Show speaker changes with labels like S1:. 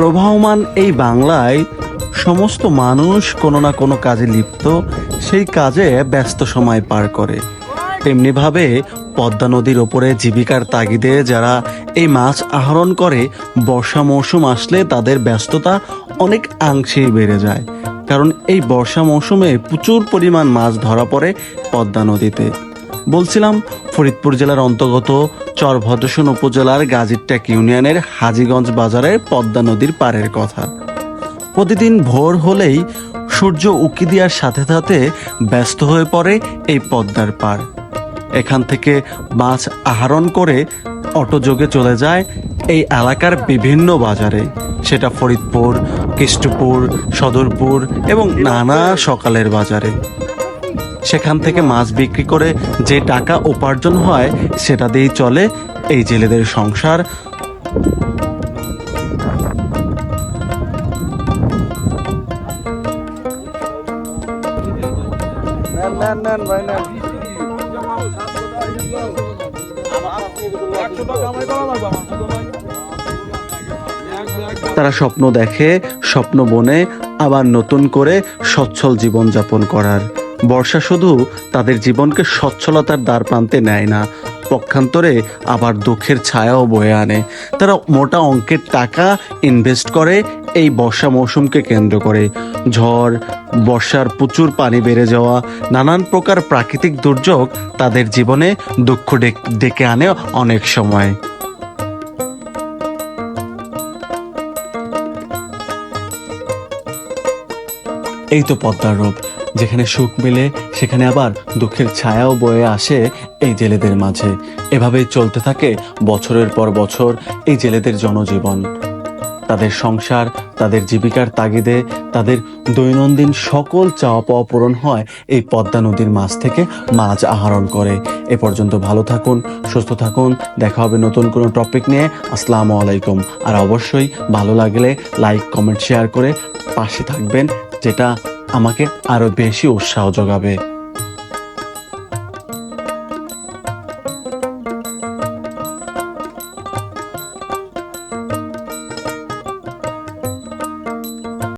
S1: প্রবাহমান এই বাংলায় সমস্ত মানুষ কোনো না কোনো কাজে লিপ্ত, সেই কাজে ব্যস্ত সময় পার করে। তেমনিভাবে পদ্মা নদীর ওপরে জীবিকার তাগিদে যারা এই মাছ আহরণ করে, বর্ষা মৌসুম আসলে তাদের ব্যস্ততা অনেক আংশেই বেড়ে যায়। কারণ এই বর্ষা মৌসুমে প্রচুর পরিমাণ মাছ ধরা পড়ে পদ্মা নদীতে। বলছিলাম, ফরিদপুর জেলার অন্তর্গত চরভদ্রসন উপজেলার গাজীরটেক ইউনিয়নের হাজিগঞ্জ বাজারের পদ্মা নদীর পাড়ের কথা। প্রতিদিন ভোর হলেই সূর্য উকি দেওয়ার সাথে সাথে ব্যস্ত হয়ে পড়ে এই পদ্মার পাড়। এখান থেকে মাছ আহরণ করে অটোযোগে চলে যায় এই এলাকার বিভিন্ন বাজারে। সেটা ফরিদপুর কৃষ্টপুর সদরপুর এবং নানা সকালের বাজারে। সেখান থেকে মাছ বিক্রি করে যে টাকা উপার্জন হয়, সেটা দিয়েই চলে এই জেলেদের সংসার। তারা স্বপ্ন দেখে, স্বপ্ন বনে, আবার নতুন করে সচ্ছল জীবনযাপন করার। বর্ষা শুধু তাদের জীবনকে সচ্ছলতার দ্বার প্রান্তে নেয় না, পক্ষান্তরে আবার দুঃখের ছায়াও বয়ে আনে। তারা মোটা অঙ্কের টাকা ইনভেস্ট করে এই বর্ষা মৌসুমকে কেন্দ্র করে। ঝড়, বর্ষার প্রচুর পানি বেড়ে যাওয়া, নানান প্রকার প্রাকৃতিক দুর্যোগ তাদের জীবনে দুঃখ ডেকে আনে অনেক সময়। এই তো পদ্মার রূপ। যেখানে সুখ মিলে, সেখানে আবার দুঃখের ছায়াও বয়ে আসে এই জেলেদের মাঝে। এভাবেই চলতে থাকে বছরের পর বছর এই জেলেদের জনজীবন। তাদের সংসার, তাদের জীবিকার তাগিদে, তাদের দৈনন্দিন সকল চাওয়া পাওয়া পূরণ হয় এই পদ্মা নদীর মাছ থেকে মাছ আহরণ করে। এ পর্যন্ত ভালো থাকুন, সুস্থ থাকুন। দেখা হবে নতুন কোনো টপিক নিয়ে। আসসালামু আলাইকুম। আর অবশ্যই ভালো লাগলে লাইক, কমেন্ট, শেয়ার করে পাশে থাকবেন, যেটা আমাকে আরও বেশি উৎসাহ যোগাবে।